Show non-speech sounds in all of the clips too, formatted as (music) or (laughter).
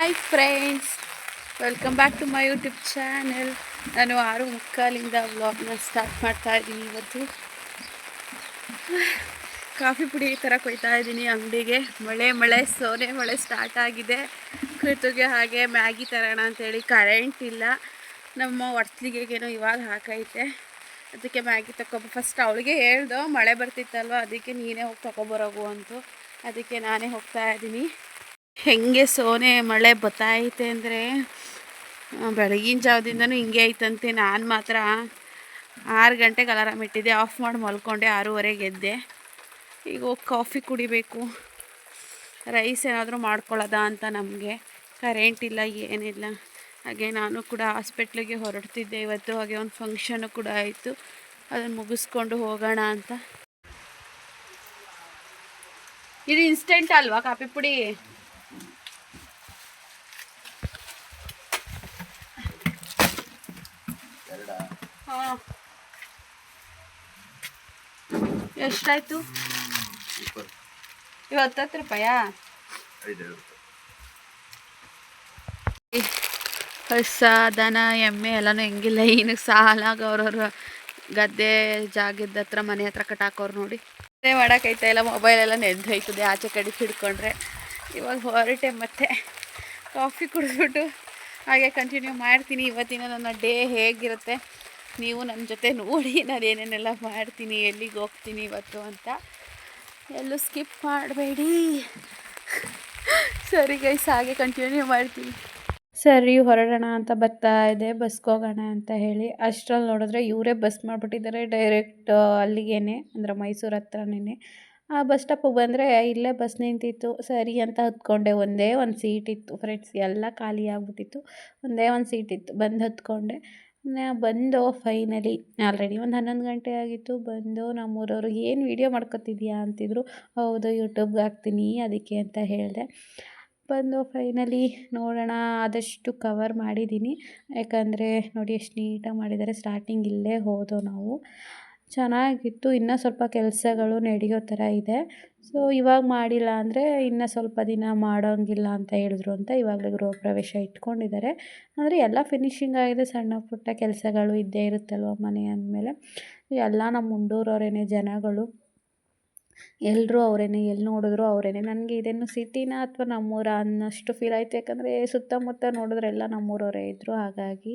Hi friends welcome back to my YouTube channel ನಾನು ಆರು ಮುಕ್ಕಾಲಿಂದ ವ್ಲಾಗ್ನ ಸ್ಟಾರ್ಟ್ ಮಾಡ್ತಾ ಇದ್ದೀನಿ ಇವತ್ತು. ಕಾಫಿ ಪುಡಿ ಈ ಥರ ಕೊಯ್ತಾ ಇದ್ದೀನಿ ಅಂಗಡಿಗೆ. ಮಳೆ ಮಳೆ, ಸೋನೆ ಮಳೆ ಸ್ಟಾರ್ಟ್ ಆಗಿದೆ. ಕೃತುಗೆ ಹಾಗೆ ಮ್ಯಾಗಿ ತರೋಣ ಅಂತೇಳಿ ಕರೆಂಟ್ ಇಲ್ಲ. ನಮ್ಮ ಹೊಟ್ಲಿಗೆಗೇನೋ ಇವಾಗ ಹಾಕೈತೆ. ಅದಕ್ಕೆ ಮ್ಯಾಗಿ ತಗೊಬ ಫಸ್ಟ್ ಅವಳಿಗೆ ಹೇಳ್ದು, ಮಳೆ ಬರ್ತಿತ್ತಲ್ವ, ಅದಕ್ಕೆ ನೀನೇ ಹೋಗಿ ತಗೊಬರೋಗು ಅಂತು. ಅದಕ್ಕೆ ನಾನೇ ಹೋಗ್ತಾ ಇದ್ದೀನಿ. ಹೆಂಗೆ ಸೋನೆ ಮಳೆ ಬತ್ತಾಯಿತೆ ಅಂದರೆ ಬೆಳಗಿನ ಜಾವದಿಂದನೂ ಹಿಂಗೆ ಐತಂತೆ. ನಾನು ಮಾತ್ರ ಆರು ಗಂಟೆಗೆ ಅಲಾರಾಮ್ ಇಟ್ಟಿದ್ದೆ, ಆಫ್ ಮಾಡಿ ಮಲ್ಕೊಂಡೆ ಆರೂವರೆಗೆ ಎದ್ದೆ ಈಗ ಹೋಗಿ ಕಾಫಿ ಕುಡಿಬೇಕು. ರೈಸ್ ಏನಾದರೂ ಮಾಡ್ಕೊಳ್ಳೋದ ಅಂತ ನಮಗೆ. ಕರೆಂಟ್ ಇಲ್ಲ, ಏನಿಲ್ಲ. ಹಾಗೆ ನಾನು ಕೂಡ ಹಾಸ್ಪಿಟ್ಲಿಗೆ ಹೊರಡ್ತಿದ್ದೆ. ಇವತ್ತು ಹಾಗೆ ಒಂದು ಫಂಕ್ಷನು ಕೂಡ ಆಯಿತು. ಅದನ್ನು ಮುಗಿಸ್ಕೊಂಡು ಹೋಗೋಣ ಅಂತ. ಇದು ಇನ್ಸ್ಟೆಂಟ್ ಅಲ್ವಾ ಕಾಫಿ ಪುಡಿ? ಹಾಂ. ಎಷ್ಟಾಯ್ತು? ಇವತ್ತ ರೂಪಾಯಾ? ಹೊಸ ದನ ಎಮ್ಮೆ ಎಲ್ಲನೂ ಹೆಂಗಿಲ್ಲ. ಏನು ಸಾಲಾಗ ಅವ್ರವ್ರ ಗದ್ದೆ ಜಾಗದ ಹತ್ರ ಮನೆ ಹತ್ರ ಕಟ್ಟಾಕೋರು ನೋಡಿ. ಅದೇ ಮಾಡೋಕ್ಕೈತಾ ಇಲ್ಲ ಮೊಬೈಲ್ ಎಲ್ಲ ನೆಂದೋಯ್ತದೆ ಆಚೆ ಕಡೆ ಹಿಡ್ಕೊಂಡ್ರೆ. ಇವಾಗ ಹೊರಟೆ ಮತ್ತೆ. ಕಾಫಿ ಕುಡಿದ್ಬಿಟ್ಟು ಹಾಗೆ ಕಂಟಿನ್ಯೂ ಮಾಡ್ತೀನಿ. ಇವತ್ತಿನ ನನ್ನ ಡೇ ಹೇಗಿರುತ್ತೆ? ನೀವು ನನ್ನ ಜೊತೆ ನೋಡಿ ನಾನು ಏನೇನೆಲ್ಲ ಮಾಡ್ತೀನಿ, ಎಲ್ಲಿಗೆ ಹೋಗ್ತೀನಿ ಇವತ್ತು ಅಂತ. ಎಲ್ಲೂ ಸ್ಕಿಪ್ ಮಾಡಬೇಡಿ. ಸರಿ ಗೈಸ್ ಹಾಗೆ ಕಂಟಿನ್ಯೂ ಮಾಡ್ತೀನಿ. ಸರಿ, ಹೊರಡೋಣ ಅಂತ ಬರ್ತಾ ಇದೆ. ಬಸ್ಗೆ ಹೋಗೋಣ ಅಂತ ಹೇಳಿ. ಅಷ್ಟರಲ್ಲಿ ನೋಡಿದ್ರೆ ಇವರೇ ಬಸ್ ಮಾಡಿಬಿಟ್ಟಿದ್ದಾರೆ ಡೈರೆಕ್ಟ್ ಅಲ್ಲಿಗೇನೆ, ಅಂದರೆ ಮೈಸೂರು ಹತ್ರನೇ ಆ ಬಸ್ ಸ್ಟಾಪಿಗೆ ಬಂದರೆ, ಇಲ್ಲೇ ಬಸ್ ನಿಂತಿತ್ತು. ಸರಿ ಅಂತ ಹತ್ಕೊಂಡೆ. ಒಂದೇ ಒಂದು ಸೀಟ್ ಇತ್ತು ಫ್ರೆಂಡ್ಸ್ ಎಲ್ಲ ಖಾಲಿ ಆಗ್ಬಿಟ್ಟಿತ್ತು. ಒಂದೇ ಒಂದು ಸೀಟ್ ಇತ್ತು. ಬಂದು ಹತ್ಕೊಂಡೆ. ನಾ ಬಂದು ಫೈನಲಿ ಆಲ್ರೆಡಿ ಒಂದು ಹನ್ನೊಂದು ಗಂಟೆ ಆಗಿತ್ತು. ಬಂದು ನಮ್ಮೂರವರು, ಏನು ವೀಡಿಯೋ ಮಾಡ್ಕೊತಿದ್ಯಾ? ಅಂತಿದ್ರು. ಹೌದು ಯೂಟ್ಯೂಬ್ಗೆ ಹಾಕ್ತೀನಿ ಅದಕ್ಕೆ ಅಂತ ಹೇಳಿದೆ. ಬಂದು ಫೈನಲಿ ನೋಡೋಣ. ಆದಷ್ಟು ಕವರ್ ಮಾಡಿದ್ದೀನಿ. ಯಾಕಂದರೆ ನೋಡಿ, ಎಷ್ಟು ನೀಟಾಗಿ ಮಾಡಿದ್ದಾರೆ ಸ್ಟಾರ್ಟಿಂಗ್ ಇಲ್ಲೇ ಹೋದೋ ನಾವು. ಚೆನ್ನಾಗಿತ್ತು. ಇನ್ನೂ ಸ್ವಲ್ಪ ಕೆಲಸಗಳು ನಡೆಯೋ ಥರ ಇದೆ. ಸೊ ಇವಾಗ ಮಾಡಿಲ್ಲ ಅಂದರೆ ಇನ್ನೂ ಸ್ವಲ್ಪ ದಿನ ಮಾಡೋಂಗಿಲ್ಲ ಅಂತ ಹೇಳಿದ್ರು ಅಂತ ಇವಾಗಲೇ ಗೃಹ ಪ್ರವೇಶ ಇಟ್ಕೊಂಡಿದ್ದಾರೆ. ಅಂದರೆ ಎಲ್ಲ ಫಿನಿಶಿಂಗ್ ಆಗಿದೆ. ಸಣ್ಣ ಪುಟ್ಟ ಕೆಲಸಗಳು ಇದ್ದೇ ಇರುತ್ತಲ್ವ ಮನೆ ಅಂದಮೇಲೆ. ಎಲ್ಲ ನಮ್ಮ ಮುಂಡೂರವರೇನೆ ಜನಗಳು. ಎಲ್ಲರೂ ಅವರೇನೆ ಎಲ್ಲಿ ನೋಡಿದ್ರು ಅವರೇನೆ. ನನಗೆ ಇದೇನು ಸಿಟಿನ ಅಥವಾ ನಮ್ಮೂರ ಅನ್ನೋಷ್ಟು ಫೀಲ್ ಆಯಿತು. ಯಾಕಂದರೆ ಸುತ್ತಮುತ್ತ ನೋಡಿದ್ರೆ ಎಲ್ಲ ನಮ್ಮೂರವರೇ ಇದ್ದರು ಹಾಗಾಗಿ